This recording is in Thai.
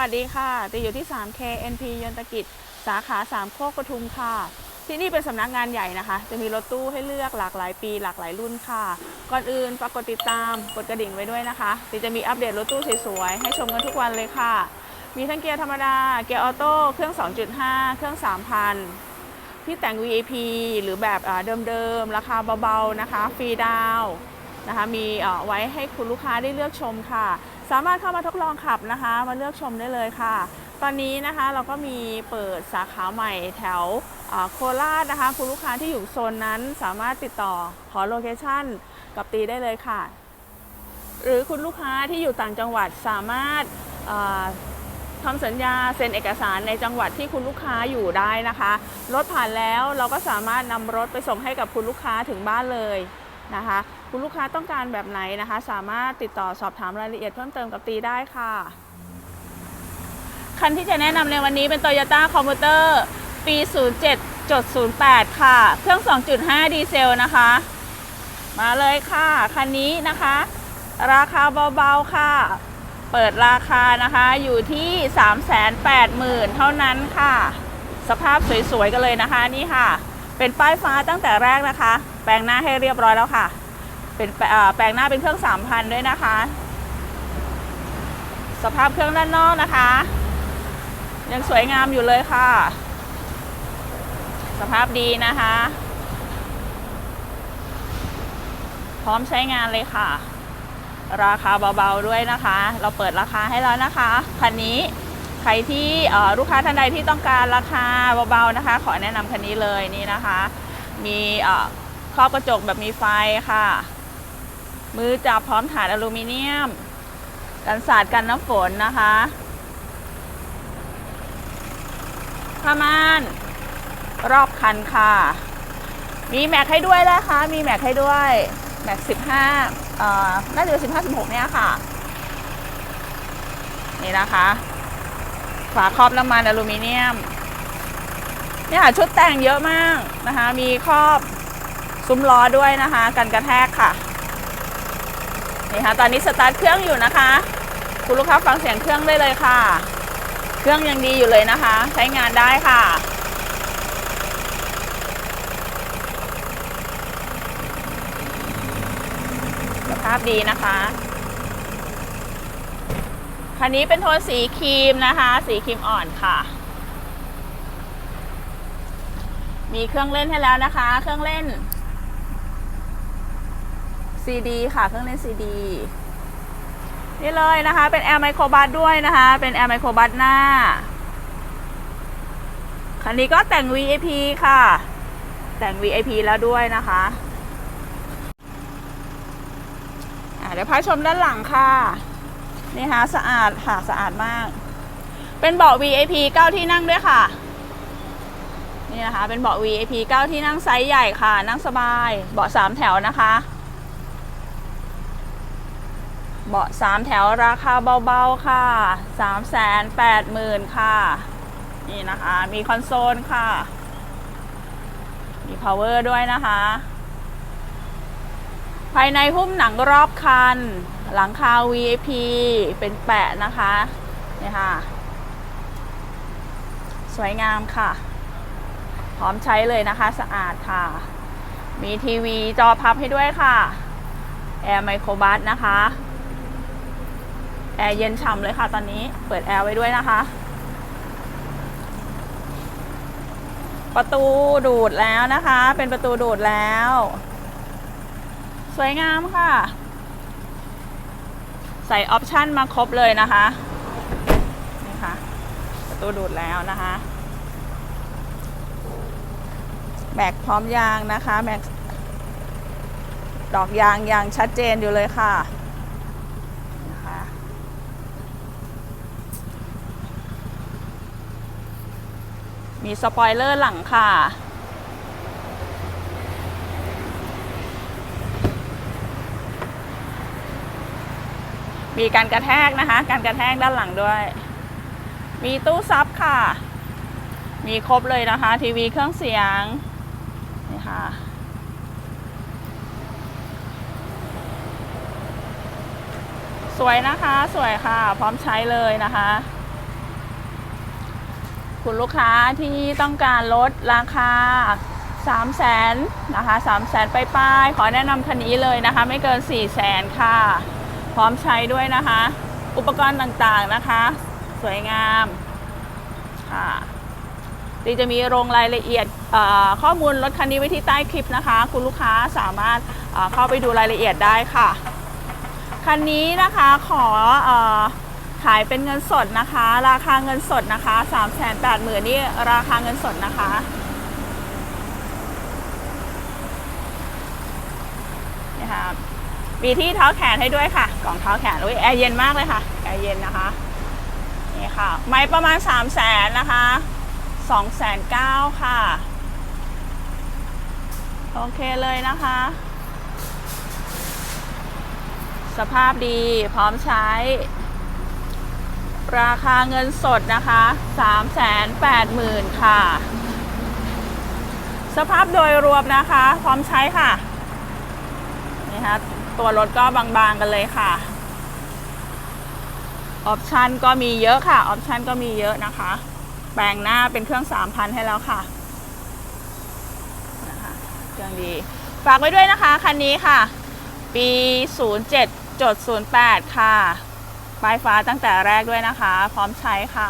วัสดีค่ะตีอยู่ที่ 3K NP ยนตกิจ สาขา3โคกปทุมค่ะ ที่นี่เป็นสำนักงานใหญ่นะคะ จะมีรถตู้ให้เลือกหลากหลายปี หลากหลายรุ่นค่ะ ก่อนอื่นฝากกดติดตาม กดกระดิ่งไว้ด้วยนะคะตีจะมีอัปเดตรถตู้สวยๆ ให้ชมกันทุกวันเลยค่ะ มีทั้งเกียร์ธรรมดา เกียร์ออโต้ เครื่อง 2.5 เครื่อง 3,000 ที่แต่ง VIP หรือแบบเดิมๆ ราคาเบาๆ นะคะ ฟรีดาวนะคะ มีไว้ให้คุณลูกค้าได้เลือกชมค่ะ สามารถเข้ามาทดลองขับนะคะ มาเลือกชมได้เลยค่ะ ตอนนี้นะคะเราก็มีเปิดสาขาใหม่แถวโคราชนะคะ คุณลูกค้าที่อยู่โซนนั้นสามารถติดต่อขอโลเคชั่นกับตีได้เลยค่ะ หรือคุณลูกค้าที่อยู่ต่างจังหวัดสามารถทำสัญญาเซ็นเอกสารในจังหวัดที่คุณลูกค้าอยู่ได้นะคะ รถผ่านแล้วเราก็สามารถนำรถไปส่งให้กับคุณลูกค้าถึงบ้านเลยนะคะ คุณลูกค้าต้องการแบบไหนนะคะ สามารถติดต่อสอบถามรายละเอียดเพิ่มเติมกับตีได้ค่ะ คันที่จะแนะนำในวันนี้เป็น Toyota c o m m u t e r ปี 07.08 ค่ะ เครื่อง 2.5 ดีเซลนะคะ มาเลยค่ะ คันนี้นะคะ ราคาเบาๆค่ะ เปิดราคานะคะอยู่ที่ 380,000 เท่านั้นค่ะ สภาพสวยๆกันเลยนะคะนี่ค่ะ เป็นป้ายฟ้าตั้งแต่แรกนะคะ แปลงหน้าให้เรียบร้อยแล้วค่ะ เป็นแปลงหน้าเป็นเครื่อง3,000ด้วยนะคะ สภาพเครื่องด้านนอกนะคะ ยังสวยงามอยู่เลยค่ะ สภาพดีนะคะ พร้อมใช้งานเลยค่ะ ราคาเบาๆด้วยนะคะ เราเปิดราคาให้แล้วนะคะคันนี้ใครที่ลูกค้าท่านใดที่ต้องการราคาเบาๆนะคะ ขอแนะนำคันนี้เลยนี่นะคะ มีครอบกระจกแบบมีไฟค่ะ มือจับพร้อมฐานอลูมิเนียม กันสาดกันน้ำฝนนะคะผ้าม่านรอบคันค่ะ มีแม็กให้ด้วยนะคะ มีแม็กให้ด้วย แม็กสิบห้าเอ่อ น่าจะสิบห้าสิบหกเนี่ยค่ะ นี่นะคะ ฝาครอบน้ำมันอลูมิเนียม เนี่ยค่ะชุดแต่งเยอะมากนะคะ มีครอบซุ้มล้อด้วยนะคะ กันกระแทกค่ะ นี่ค่ะตอนนี้สตาร์ทเครื่องอยู่นะคะ คุณลูกค้าฟังเสียงเครื่องได้เลยค่ะ เครื่องยังดีอยู่เลยนะคะ ใช้งานได้ค่ะสภาพดีนะคะคันนี้เป็นโทนสีครีมนะคะ สีครีมอ่อนค่ะ มีเครื่องเล่นให้แล้วนะคะ เครื่องเล่น ซีดีค่ะเครื่องเล่นซีดีนี่เลยนะคะ เป็นแอร์ไมโครบัสด้วยนะคะ เป็นแอร์ไมโครบัสหน้า คันนี้ก็แต่ง VIP ค่ะ แต่ง VIP แล้วด้วยนะคะเดี๋ยวพาชมด้านหลังค่ะ นี่ฮะสะอาดค่ะสะอาดมาก เป็นเบาะ VIP 9 ที่นั่งด้วยค่ะ นี่นะคะ เป็นเบาะ VIP 9 ที่นั่งไซส์ใหญ่ค่ะ นั่งสบาย เบาะ3แถวนะคะ เบาะ3แถวราคาเบาๆค่ะ380,000ค่ะ นี่นะคะ มีคอนโซลค่ะ มี power ด้วยนะคะ ภายในหุ้มหนังรอบคัน หลังคา VIP เป็นแปะนะคะนี่ค่ะ สวยงามค่ะ พร้อมใช้เลยนะคะ สะอาดค่ะ มีทีวีจอพับให้ด้วยค่ะ แอร์ไมโครบัสนะคะ แอร์เย็นฉ่ำเลยค่ะตอนนี้เปิดแอร์ไว้ด้วยนะคะ ประตูดูดแล้วนะคะ เป็นประตูดูดแล้ว สวยงามค่ะ ใส่ออปชันมาครบเลยนะคะนี่ค่ะประตูดูดแล้วนะคะแม็กพร้อมยางนะคะแม็กดอกยางยังชัดเจนอยู่เลยค่ะ มีสปอยเลอร์หลังค่ะ มีการกระแทกนะคะ การกระแทกด้านหลังด้วย มีตู้ซับค่ะ มีครบเลยนะคะ ทีวีเครื่องเสียง นี่ค่ะสวยนะคะ สวยค่ะ พร้อมใช้เลยนะคะ คุณลูกค้าที่ต้องการลดราคา 3 0 0แสนนะคะ3 0 0แสนไปปลายๆขอแนะนำคันนี้เลยนะคะ ไม่เกิน 4 0 0แสนค่ะ พร้อมใช้ด้วยนะคะ อุปกรณ์ต่างๆนะคะ สวยงามค่ะดีจะมีลงรายละเอียดข้อมูลรถคันนี้ไว้ที่ใต้คลิปนะคะ คุณลูกค้าสามารถเข้าไปดูรายละเอียดได้ค่ะ คันนี้นะคะขออ ขายเป็นเงินสดนะคะ ราคาเงินสดนะคะ3 8 0 0 0 0นี่ราคาเงินสดนะคะ นี่ค่ะ มีที่เท้าแขนให้ด้วยค่ะ กล่องเท้าแขนอุ้ยแอร์เย็นมากเลยค่ะแอร์เย็นนะคะ นี่ค่ะ ไม้ประมาณ 3 0 0แสนนะคะ2 9 0 0 0ค่ะ โอเคเลยนะคะ สภาพดีพร้อมใช้ ราคาเงินสดนะคะ380,000 ค่ะ สภาพโดยรวมนะคะ พร้อมใช้ค่ะ นี่คะตัวรถก็บางๆกันเลยค่ะ ออปชันก็มีเยอะค่ะ ออปชันก็มีเยอะนะคะ แปลงหน้าเป็นเครื่อง 3,000 ให้แล้วค่ะนะคะเครื่องดี ฝากไว้ด้วยนะคะ คันนี้ค่ะ ปี 07.08 ค่ะ ป้ายฟ้าตั้งแต่แรกด้วยนะคะ พร้อมใช้ค่ะ